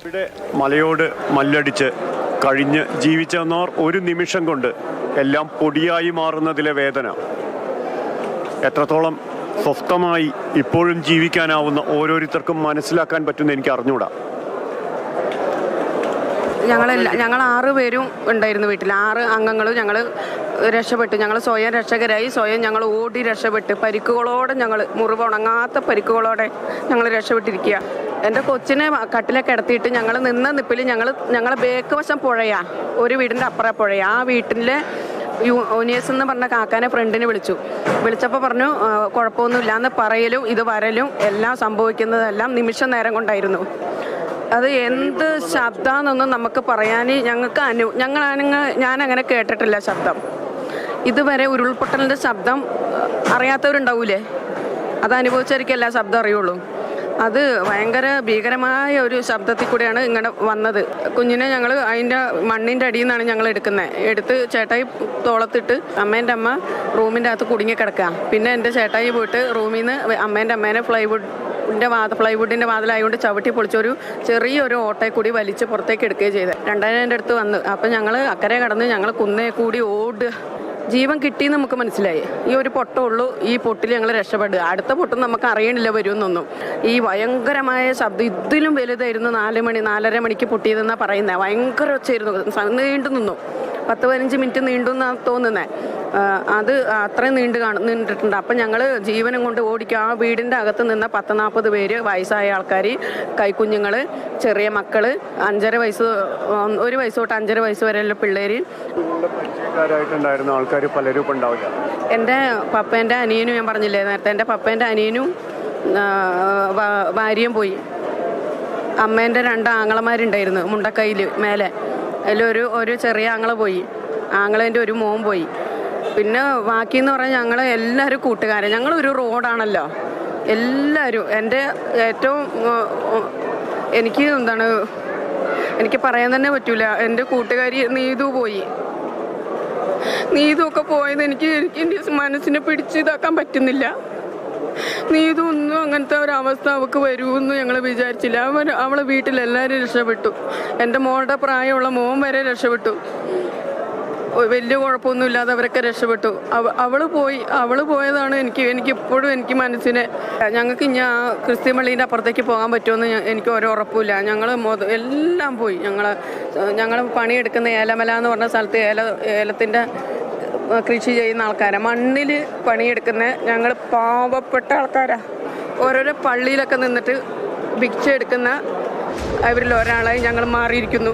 ഇവിടെ മലയോട് മല്ലടിച്ച് കഴിഞ്ഞ് ജീവിച്ചവർ ഒരു നിമിഷം കൊണ്ട് എല്ലാം പൊടിയായി മാറുന്നതിലെ വേദന. എത്രത്തോളം സ്വസ്ഥമായി ഇപ്പോഴും ജീവിക്കാനാവുന്ന ഓരോരുത്തർക്കും മനസ്സിലാക്കാൻ പറ്റുന്ന എനിക്ക് അറിഞ്ഞൂടാ. ഞങ്ങളെല്ലാം ഞങ്ങൾ ആറ് പേരും ഉണ്ടായിരുന്നു വീട്ടിൽ. ആറ് അംഗങ്ങളും ഞങ്ങൾ രക്ഷപ്പെട്ടു. ഞങ്ങൾ സ്വയം രക്ഷകരായി സ്വയം ഞങ്ങൾ ഓടി രക്ഷപ്പെട്ട് പരിക്കുകളോടെ ഞങ്ങൾ മുറിവ് ഉണങ്ങാത്ത പരിക്കുകളോടെ ഞങ്ങൾ രക്ഷപ്പെട്ടിരിക്കുക. എന്റെ കൊച്ചിനെ കട്ടിലൊക്കെ കിടത്തിയിട്ട് ഞങ്ങൾ നിന്ന നിപ്പിൽ ഞങ്ങൾ ഞങ്ങളെ ബേക്ക് വശം പുഴയാ. ഒരു വീടിന്റെ അപ്പുറം പുഴയാ. ആ വീട്ടിലെ യു- യൂനിയസ് എന്ന് പറഞ്ഞ കാക്കാനെ ഫ്രണ്ടിനെ വിളിച്ചു. വിളിച്ചപ്പോൾ പറഞ്ഞു "ആ, കുഴപ്പമൊന്നുമില്ല. എന്ന് പറയലും ഇത് വരലും എല്ലാം സംഭവിക്കുന്നതെല്ലാം നിമിഷ നേരം കൊണ്ടായിരുന്നു. അത് എന്ത് ശബ്ദമാണെന്നൊന്നും നമുക്ക് പറയാൻ ഞങ്ങൾക്ക് അനു ഞാൻ അങ്ങനെ കേട്ടിട്ടില്ല ശബ്ദം. ഇതുവരെ ഉരുൾപൊട്ടലിന്റെ ശബ്ദം അറിയാത്തവരുണ്ടാവൂലേ? അത് അനുഭവിച്ചായിരിക്കും എല്ലാ ശബ്ദം അറിയുള്ളൂ. അത് ഭയങ്കര ഭീകരമായ ഒരു ശബ്ദത്തിൽ കൂടെയാണ് ഇങ്ങനെ വന്നത്. കുഞ്ഞിനെ ഞങ്ങൾ അതിന്റെ മണ്ണിന്റെ അടിയിൽ നിന്നാണ് ഞങ്ങൾ എടുക്കുന്നത് എടുത്ത് ചേട്ടായി തോളത്തിട്ട് അമ്മേന്റെ അമ്മ റൂമിന്റെ അകത്ത് കുടുങ്ങി കിടക്കുക പിന്നെ എന്റെ ചേട്ടായി പോയിട്ട് റൂമിൽ നിന്ന് അമ്മേന്റെ അമ്മേനെ ഫ്ലൈവുഡ് ന്റെ വാത പ്ലൈവുഡിന്റെ വാതിലായതുകൊണ്ട് ചവിട്ടി പൊളിച്ചൊരു ചെറിയൊരു ഓട്ടയെ കൂടി വലിച്ച് പുറത്തേക്ക് എടുക്കുകയും ചെയ്തത് രണ്ടായിരം അടുത്ത് വന്ന്. അപ്പം ഞങ്ങൾ അക്കരെ കടന്ന് ഞങ്ങൾ കുന്നേ കൂടി ഓടുക. ജീവൻ കിട്ടിയെന്ന് നമുക്ക് മനസ്സിലായി. ഈ ഒരു പൊട്ടേ ഉള്ളൂ. ഈ പൊട്ടിൽ ഞങ്ങൾ രക്ഷപ്പെടുക. അടുത്ത പൊട്ടും നമുക്ക് അറിയണില്ല വരുമെന്നൊന്നും. ഈ ഭയങ്കരമായ ശബ്ദം ഇതിലും വലുതായിരുന്നു നാല് മണി നാലര മണിക്ക് പൊട്ടിയതെന്നാണ് പറയുന്നത് ഭയങ്കര ഒച്ചയായിരുന്നു. നീണ്ടു നിന്നു പത്ത് പതിനഞ്ച് മിനിറ്റ് നീണ്ടു എന്നാണ് തോന്നുന്നത് അത് അത്രയും നീണ്ടു കാണും നീണ്ടിട്ടുണ്ട്. അപ്പം ഞങ്ങൾ ജീവനം കൊണ്ട് ഓടിക്കും ആ വീടിന്റെ അകത്ത് നിന്ന് പത്ത് നാൽപ്പത് പേര് വയസ്സായ ആൾക്കാർ കൈക്കുഞ്ഞുങ്ങൾ ചെറിയ മക്കൾ അഞ്ചര വയസ്സ് ഒരു വയസ്സ് തൊട്ട് അഞ്ചര വയസ്സ് വരെയുള്ള പിള്ളേർ പരിചയക്കാരായിട്ടുണ്ടായിരുന്ന ആൾക്കാർ പലരും ഇപ്പം ഉണ്ടാവില്ല. എന്റെ പപ്പേന്റെ അനിയനും ഞാൻ പറഞ്ഞില്ലേ നേരത്തെ എന്റെ പപ്പേന്റെ അനിയനും ഭാര്യയും പോയി. അമ്മേന്റെ രണ്ട് ആങ്ങളമാരുണ്ടായിരുന്നു മുണ്ടക്കൈയിൽ മേലെ. അതിലൊരു ഒരു ഒരു ചെറിയ ആങ്ങള പോയി. ആങ്ങളേന്റെ ഒരു മോൻ പോയി. പിന്നെ ബാക്കി എന്ന് പറഞ്ഞാൽ ഞങ്ങൾ എല്ലാവരും കൂട്ടുകാരൻ ഞങ്ങളൊരു റോഡാണല്ലോ. എല്ലാവരും എന്റെ ഏറ്റവും എനിക്ക് എന്താണ് എനിക്ക് പറയാൻ തന്നെ പറ്റൂല. എന്റെ കൂട്ടുകാരി നീതു പോയി. നീതുമൊക്കെ പോയത് എനിക്ക് എനിക്ക് എന്റെ മനസ്സിനെ പിടിച്ച് ഇതാക്കാൻ പറ്റുന്നില്ല. നീതു ഒന്നും അങ്ങനത്തെ ഒരവസ്ഥ അവൾക്ക് വരുമെന്ന് ഞങ്ങൾ വിചാരിച്ചില്ല. അവൻ അവളെ വീട്ടിലെല്ലാവരും രക്ഷപ്പെട്ടു. എന്റെ മോളുടെ പ്രായമുള്ള മോൻ വരെ രക്ഷപ്പെട്ടു. വലിയ കുഴപ്പമൊന്നുമില്ലാതെ അവരൊക്കെ രക്ഷപ്പെട്ടു. അവ അവൾ പോയി അവൾ പോയതാണ് എനിക്ക് എനിക്ക് എപ്പോഴും എനിക്ക് മനസ്സിനെ ഞങ്ങൾക്ക് ഇനി ആ ക്രിസ്ത്യൻ പള്ളീന്റെ അപ്പുറത്തേക്ക് പോകാൻ പറ്റുമെന്ന് എനിക്ക് ഒരു ഉറപ്പില്ല ഞങ്ങൾ എല്ലാം പോയി. ഞങ്ങൾ ഞങ്ങൾ പണിയെടുക്കുന്ന ഏലമല എന്ന് പറഞ്ഞ സ്ഥലത്ത് ഏല ഏലത്തിന്റെ കൃഷി ചെയ്യുന്ന ആൾക്കാരാണ് മണ്ണിൽ പണിയെടുക്കുന്ന ഞങ്ങൾ പാവപ്പെട്ട ആൾക്കാരാണ് ഓരോരോ പള്ളിയിലൊക്കെ നിന്നിട്ട് ഭിക്ഷ എടുക്കുന്ന അവരിൽ ഒരാളായി ഞങ്ങൾ മാറിയിരിക്കുന്നു.